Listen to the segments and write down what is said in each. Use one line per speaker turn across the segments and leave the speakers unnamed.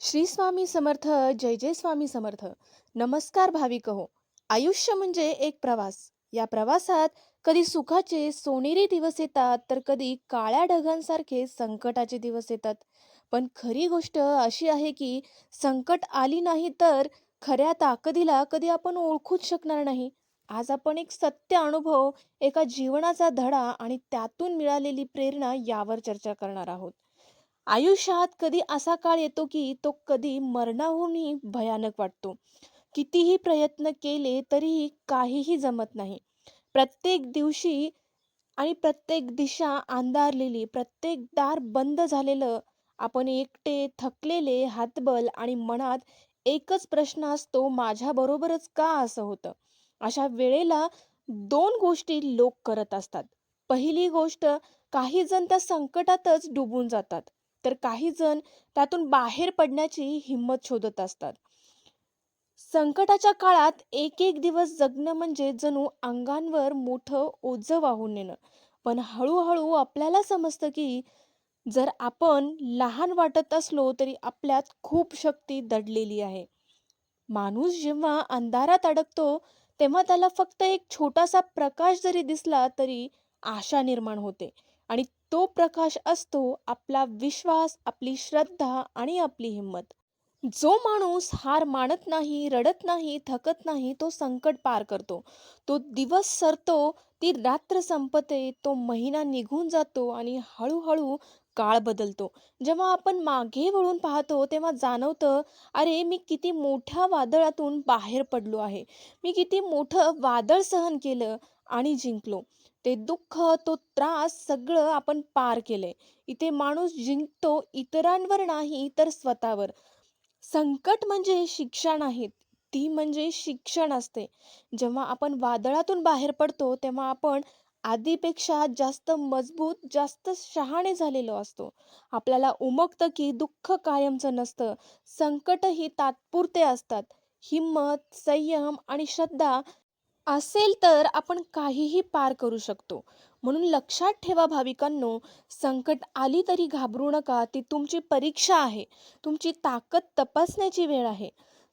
श्री स्वामी समर्थ जय जय स्वामी समर्थ. नमस्कार भाविक हो आयुष्य म्हणजे एक प्रवास. या प्रवासात कधी सुखाचे सोनेरी दिवस येतात तर कधी काळ्या ढगांसारखे संकटाचे दिवस येतात. पण खरी गोष्ट अशी आहे की संकट आली नाही तर खऱ्या ताकदीला कधी आपण ओळखूच शकणार नाही. आज आपण एक सत्य अनुभव एका जीवनाचा धडा आणि त्यातून मिळालेली प्रेरणा यावर चर्चा करणार आहोत. आयुष्यात कधी असा काळ येतो की तो कधी मरणाहूनही भयानक वाटतो. कितीही प्रयत्न केले तरीही काहीही जमत नाही. प्रत्येक दिवशी आणि प्रत्येक दिशा अंधारलेली प्रत्येक दार बंद झालेलं आपण एकटे थकलेले हातबल आणि मनात एकच प्रश्न असतो माझ्याबरोबरच का असं होतं? अशा वेळेला दोन गोष्टी लोक करत असतात. पहिली गोष्ट काही जण त्या संकटातच डुबून जातात. तर काही जण त्यातून बाहेर पडण्याची हिंमत शोधत असतात. संकटाच्या काळात एक एक दिवस जगणं म्हणजे जणू अंगांवर मोठं ओझं वाहून नेणं. पण हळूहळू आपल्याला समजतं की जर आपण लहान वाटत असलो तरी आपल्यात खूप शक्ती दडलेली आहे. माणूस जेव्हा अंधारात अडकतो तेव्हा त्याला फक्त एक छोटासा प्रकाश जरी दिसला तरी आशा निर्माण होते आणि तो प्रकाश असतो आपला विश्वास आपली श्रद्धा आणि आपली हिंमत. जो माणूस हार मानत नाही रडत नाही थकत नाही तो संकट पार करतो. तो दिवस सरतो ती रात्र संपते तो महिना निघून जातो आणि हळूहळू काळ बदलतो. जेव्हा आपण मागे वळून पाहतो तेव्हा जाणवतं अरे मी किती मोठ्या वादळातून बाहेर पडलो आहे. मी किती मोठं वादळ सहन केलं आणि जिंकलो. ते दुःख तो त्रास सगळं आपण पार केलंय इथे माणूस जिंकतो इतरांवर नाही तर स्वतःवर. संकट म्हणजे शिक्षा नाहीत ती म्हणजे शिक्षण असते. जेव्हा आपण वादळातून बाहेर पडतो तेव्हा आपण आधीपेक्षा जास्त मजबूत जास्त शहाणे झालेलो असतो. आपल्याला उमगतं की दुःख कायमचं नसतं. संकट ही तात्पुरते असतात. हिंमत संयम आणि श्रद्धा असेल तर आपण काहीही पार करू शकतो. म्हणून लक्षात ठेवा भाविकांनो संकट आली तरी घाबरू नका ती तुमची परीक्षा आहे. तुमची ताकद तपासण्याची वेळ आहे.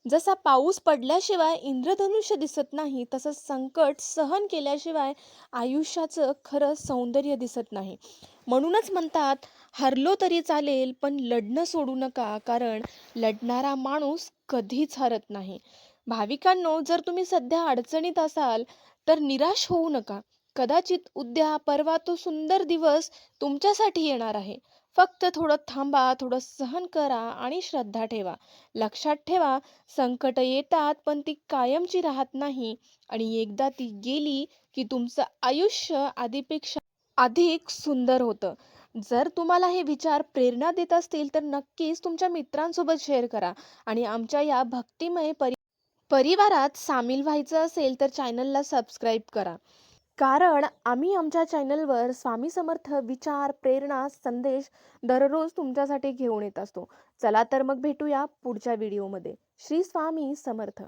जसा पाऊस पडल्याशिवाय इंद्रधनुष्य दिसत नाही तसं संकट सहन केल्याशिवाय आयुष्याचं खरं सौंदर्य दिसत नाही. म्हणूनच म्हणतात हरलो तरी चालेल पण लढणं सोडू नका कारण लढणारा माणूस कधीच हरत नाही. भाविकांनो जर तुम्ही सध्या अडचणीत असाल तर निराश होऊ नका. कदाचित उद्या परवा तो सुंदर दिवस तुमच्यासाठी येणार आहे. फक्त थोडं थांबा थोडं सहन करा आणि श्रद्धा ठेवा. लक्षात ठेवा संकट येतात पण ती कायमची राहत नाही. आणि एकदा ती गेली की तुमचं आयुष्य आधीपेक्षा अधिक सुंदर होतं. जर तुम्हाला हे विचार प्रेरणा देत असतील तर नक्कीच तुमच्या मित्रांसोबत शेअर करा आणि आमच्या या भक्तिमय परि परिवारात सामील व्हायचं असेल तर चॅनलला सबस्क्राईब करा. कारण आम्ही आमच्या चॅनलवर स्वामी समर्थ विचार प्रेरणा संदेश दररोज तुमच्यासाठी घेऊन येत असतो. चला तर मग भेटूया पुढच्या व्हिडिओमध्ये. श्री स्वामी समर्थ.